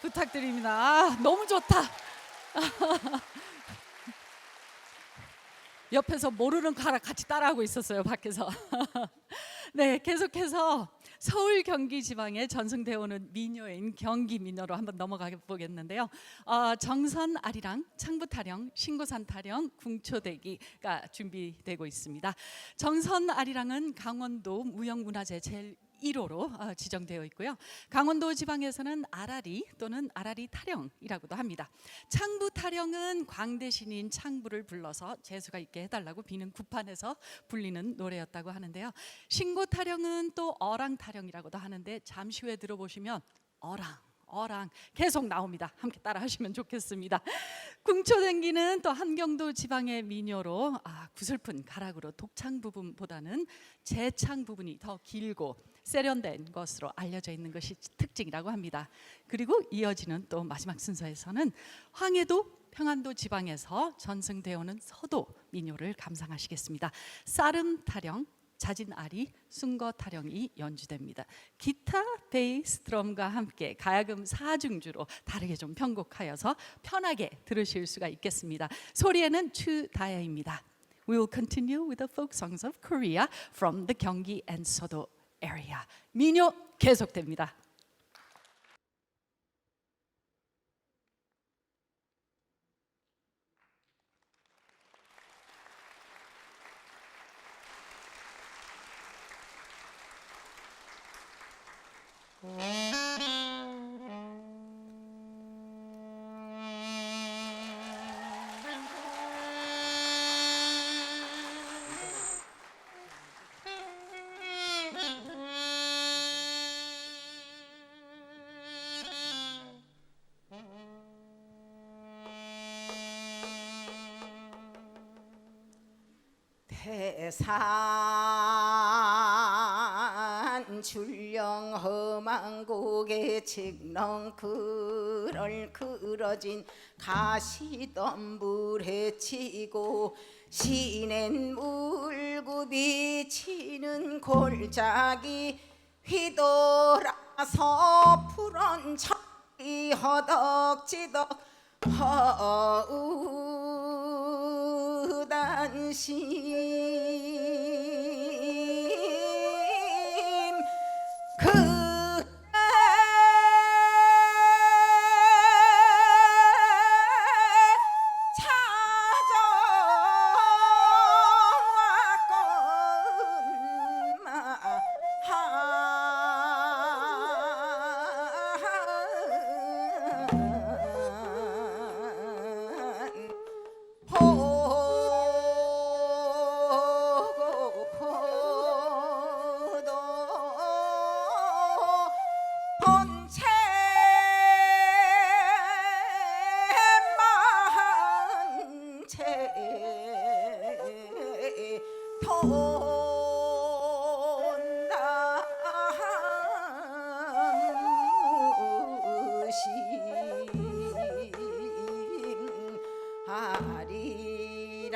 부탁드립니다. 아, 너무 좋다. 옆에서 모르는 가라 같이 따라하고 있었어요 밖에서. 네, 계속해서 서울 경기 지방에 전승되어 오는 민요인 경기 민요로 한번 넘어가 보겠는데요. 어, 정선 아리랑, 창부 타령, 신고산 타령, 궁초대기가 준비되고 있습니다. 정선 아리랑은 강원도 무형문화재 제일 1호로 어, 지정되어 있고요. 강원도 지방에서는 아라리 또는 아라리 타령이라고도 합니다. 창부 타령은 광대신인 창부를 불러서 재수가 있게 해달라고 비는 구판에서 불리는 노래였다고 하는데요. 신고 타령은 또 어랑 타령이라고도 하는데 잠시 후에 들어보시면 어랑 어랑 계속 나옵니다. 함께 따라하시면 좋겠습니다. 궁초댕기는 또 한경도 지방의 민요로 아, 구슬픈 가락으로 독창 부분보다는 재창 부분이 더 길고 세련된 것으로 알려져 있는 것이 특징이라고 합니다. 그리고 이어지는 또 마지막 순서에서는 황해도 평안도 지방에서 전승되어 오는 서도 민요를 감상하시겠습니다. 쌀음 타령, 자진 아리, 순거 타령이 연주됩니다. 기타, 베이스, 드럼과 함께 가야금 사중주로 다르게 좀 편곡하여서 편하게 들으실 수가 있겠습니다. 소리에는 추다야입니다. We will continue with the folk songs of Korea from the 경기 and 서도 area. 민요 계속됩니다. 태산 출령 험한 고개 직렁 그럴 그러진 가시덤불에 치고 시낸 물구비 치는 골짜기 휘돌아서 푸른 철이 허덕지덕 허우단심 아리